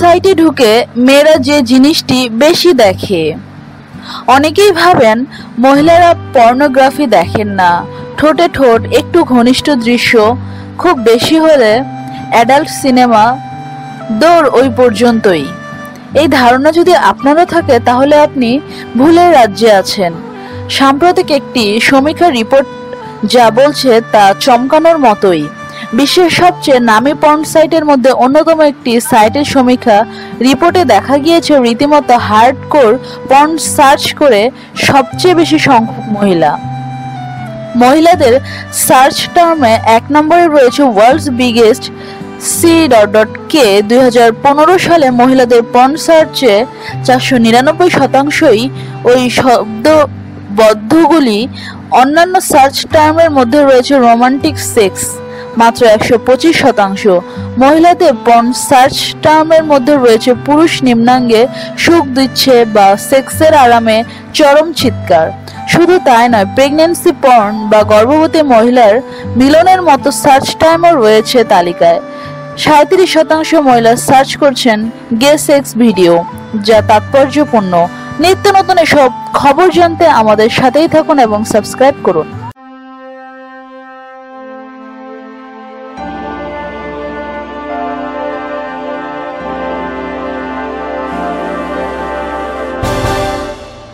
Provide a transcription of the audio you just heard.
সাইটে ঢুকে মেয়েরা যে জিনিসটি বেশি দেখে। অনেকেই ভাবেন, মহিলারা পর্নোগ্রাফি দেখেন না। ঠোঁটে ঠোঁট, একটু ঘনিষ্ঠ দৃশ্য, খুব বেশি হলে অ্যাডাল্ট সিনেমা দৌড় ওই পর্যন্তই। এই ধারণা যদি আপনারও থাকে, তাহলে আপনি ভুলের রাজ্যে আছেন। সাম্প্রতিক একটি সমীক্ষা রিপোর্ট যা বলছে, তা চমকানোর মতোই। বিশ্বের সবচেয়ে নামী পর্ন সাইটের মধ্যে অন্যতম একটি সাইটের সমীক্ষা রিপোর্টে দেখা গিয়েছে রীতিমতো হার্ডকোর পর্ন সার্চ করে সবচেয়ে বেশি সংখ্যক মহিলা। মহিলাদের সার্চ টার্মে এক নম্বরে রয়েছে world's biggest C dot dot K. দুই হাজার পনেরো সালে মহিলাদের পর্ন সার্চে চারশো নিরানব্বই শতাংশই ওই শব্দবদ্ধগুলি অন্যান্য সার্চ টার্মের মধ্যে রয়েছে রোমান্টিক সেক্স। মাত্র একশো পঁচিশ শতাংশ। মহিলাদের পর্ন সার্চ টার্মের মধ্যে রয়েছে পুরুষ নিম্নাঙ্গে সুখ দিচ্ছে বা সেক্সের আরামে চরম চিৎকার। শুধু তাই নয় প্রেগন্যান্সি পর্ন বা গর্ভবতী মহিলার মিলনের মতো সার্চ টাইমও রয়েছে তালিকায়। সাঁত্রিশ শতাংশ মহিলা সার্চ করছেন গে সেক্স ভিডিও, যা তাৎপর্যপূর্ণ। নিত্য নতুন এসব খবর জানতে আমাদের সাথেই থাকুন এবং সাবস্ক্রাইব করুন।